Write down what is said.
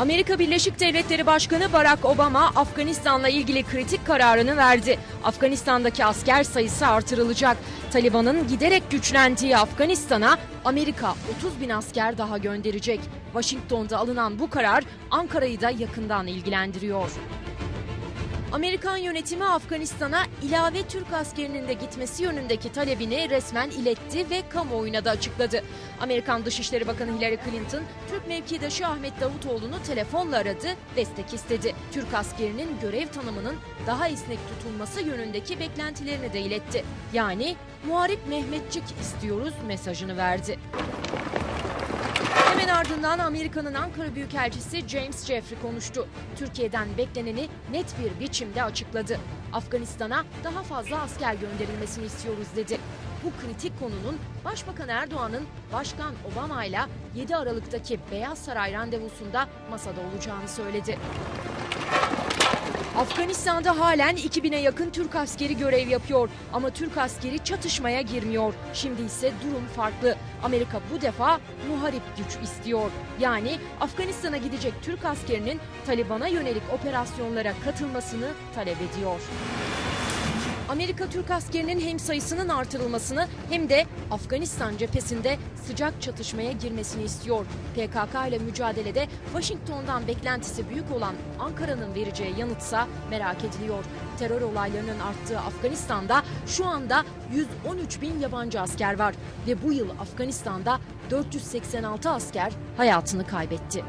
Amerika Birleşik Devletleri Başkanı Barack Obama Afganistan'la ilgili kritik kararını verdi. Afganistan'daki asker sayısı artırılacak. Taliban'ın giderek güçlendiği Afganistan'a Amerika 30 bin asker daha gönderecek. Washington'da alınan bu karar Ankara'yı da yakından ilgilendiriyor. Amerikan yönetimi Afganistan'a ilave Türk askerinin de gitmesi yönündeki talebini resmen iletti ve kamuoyuna da açıkladı. Amerikan Dışişleri Bakanı Hillary Clinton, Türk mevkidaşı Ahmet Davutoğlu'nu telefonla aradı, destek istedi. Türk askerinin görev tanımının daha esnek tutulması yönündeki beklentilerini de iletti. Yani muharip Mehmetçik istiyoruz mesajını verdi. Hemen ardından Amerika'nın Ankara Büyükelçisi James Jeffrey konuştu. Türkiye'den bekleneni net bir biçimde açıkladı. Afganistan'a daha fazla asker gönderilmesini istiyoruz dedi. Bu kritik konunun Başbakan Erdoğan'ın Başkan Obama ile 7 Aralık'taki Beyaz Saray randevusunda masada olacağını söyledi. Afganistan'da halen 2000'e yakın Türk askeri görev yapıyor ama Türk askeri çatışmaya girmiyor. Şimdi ise durum farklı. Amerika bu defa muharip güç istiyor. Yani Afganistan'a gidecek Türk askerinin Taliban'a yönelik operasyonlara katılmasını talep ediyor. Amerika Türk askerinin hem sayısının artırılmasını hem de Afganistan cephesinde sıcak çatışmaya girmesini istiyor. PKK ile mücadelede Washington'dan beklentisi büyük olan Ankara'nın vereceği yanıtsa merak ediliyor. Terör olaylarının arttığı Afganistan'da şu anda 113 bin yabancı asker var ve bu yıl Afganistan'da 486 asker hayatını kaybetti.